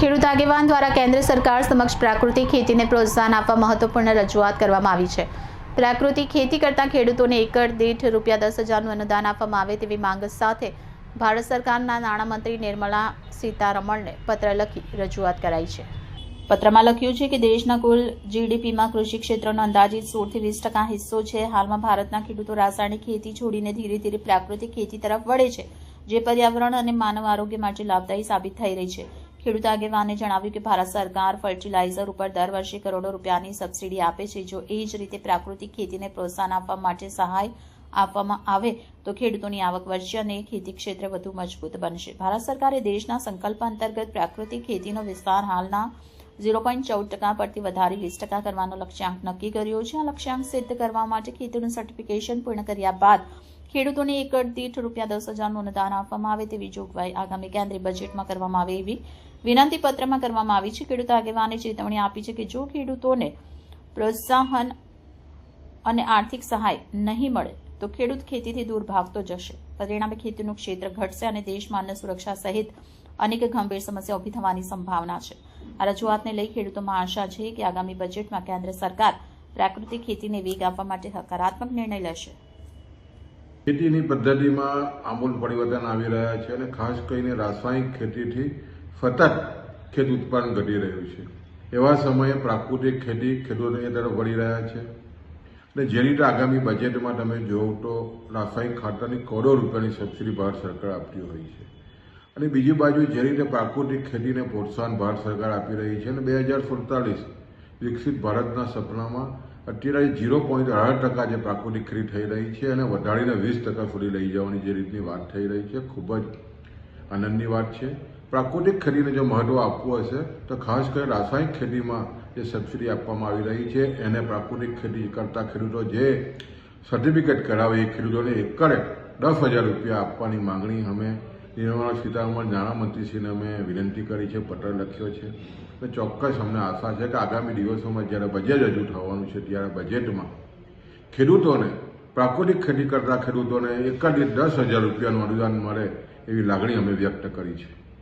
ખેડૂત આગેવાન દ્વારા કેન્દ્ર સરકાર સમક્ષ પ્રાકૃતિક ખેતીને પ્રોત્સાહન આપવા મહત્વપૂર્ણ રજૂઆત કરવામાં આવી છે. પ્રાકૃતિક ખેતી કરતા ખેડૂતોને એકર દીઠ રૂપિયા દસ હજારનું અનુદાન આપવામાં આવે તેવી માંગ સાથે ભારત સરકારના નાણામંત્રી નિર્મલા સીતારમણને પત્ર લખી રજૂઆત કરાઈ છે. પત્રમાં લખ્યું છે કે દેશના કુલ જીડીપીમાં કૃષિ ક્ષેત્રનો અંદાજિત સોળથી વીસ ટકા હિસ્સો છે. હાલમાં ભારતના ખેડૂતો રાસાયણિક ખેતી છોડીને ધીરે ધીરે પ્રાકૃતિક ખેતી તરફ વળે છે, જે પર્યાવરણ અને માનવ આરોગ્ય માટે લાભદાયી સાબિત થઈ રહી છે. ખેડૂત આગેવાને જણાવ્યું કે ભારત સરકાર ફર્ટિલાઇઝર ઉપર દર વર્ષે કરોડો રૂપિયાની સબસિડી આપે છે. જો એ જ રીતે પ્રાકૃતિક ખેતીને પ્રોત્સાહન આપવા માટે સહાય આપવામાં આવે, તો ખેડૂતોની આવક વધશે અને ખેતી ક્ષેત્ર વધુ મજબૂત બનશે. ભારત સરકારે દેશના સંકલ્પ અંતર્ગત પ્રાકૃતિક ખેતીનો વિસ્તાર હાલના ઝીરો પોઈન્ટ ચૌદ ટકા પરથી વધારી વીસ ટકા કરવાનો લક્ષ્યાંક નક્કી કર્યો છે. આ લક્ષ્યાંક સિદ્ધ કરવા માટે ખેતીનું સર્ટિફિકેશન પૂર્ણ કર્યા બાદ ખેડૂતોને એકર દીઠ રૂપિયા દસ હજારનું અનુદાન આપવામાં આવે તેવી જોગવાઈ આગામી કેન્દ્રીય બજેટમાં કરવામાં આવે એવી વિનંતી પત્રમાં કરવામાં આવી છે, ખેડૂત આગેવાને ચેતવણી આપી છે કે જો ખેડૂતોને પ્રોત્સાહન અને આર્થિક સહાય નહીં મળે, તો ખેડૂત ખેતીથી દૂર ભાગતો જશે. પરિણામે ખેતીનું ક્ષેત્ર ઘટશે અને દેશમાં અન્ન સુરક્ષા સહિત અનેક ગંભીર સમસ્યા ઊભી થવાની સંભાવના છે. આ રજૂઆતને લઈ ખેડૂતોમાં આશા છે કે આગામી બજેટમાં કેન્દ્ર સરકાર પ્રાકૃતિક ખેતીને વેગ આપવા માટે હકારાત્મક નિર્ણય લેશે. ખેતીની પદ્ધતિમાં આમૂલ પરિવર્તન આવી રહ્યા છે અને ખાસ કરીને રાસાયણિક ખેતીથી સતત ખેત ઉત્પાદન ઘટી રહ્યું છે. એવા સમયે પ્રાકૃતિક ખેતી ખેડૂતોની તરફ વળી રહ્યા છે. અને જે રીતે આગામી બજેટમાં તમે જોવ તો રાસાયણિક ખાતરની કરોડો રૂપિયાની સબસિડી ભારત સરકાર આપતી હોય છે. અને બીજી બાજુ જે રીતે પ્રાકૃતિક ખેતીને પ્રોત્સાહન ભારત સરકાર આપી રહી છે અને બે હજાર સુડતાલીસ વિકસિત ભારતના સપનામાં અત્યારે ઝીરો પોઈન્ટ અઢાર ટકા જે પ્રાકૃતિક ખેતી થઈ રહી છે અને વધારીને વીસ ટકા સુધી લઈ જવાની જે રીતની વાત થઈ રહી છે, ખૂબ જ આનંદની વાત છે. પ્રાકૃતિક ખેતીને જો મહત્વ આપવું હશે, તો ખાસ કરીને રાસાયણિક ખેતીમાં જે સબસિડી આપવામાં આવી રહી છે, એને પ્રાકૃતિક ખેતી કરતા ખેડૂતો જે સર્ટિફિકેટ કરાવે એ ખેડૂતોને એકરે દસ હજાર રૂપિયા આપવાની માંગણી અમે નિર્મલા સીતારમણ નાણામંત્રીશ્રીને અમે વિનંતી કરી છે, પત્ર લખ્યો છે. અને ચોક્કસ અમને આશા છે કે આગામી દિવસોમાં જ્યારે બજેટ રજૂ થવાનું છે, ત્યારે બજેટમાં ખેડૂતોને, પ્રાકૃતિક ખેતી કરતા ખેડૂતોને એક જ દસ હજાર રૂપિયાનું અનુદાન મળે એવી લાગણી અમે વ્યક્ત કરી છે.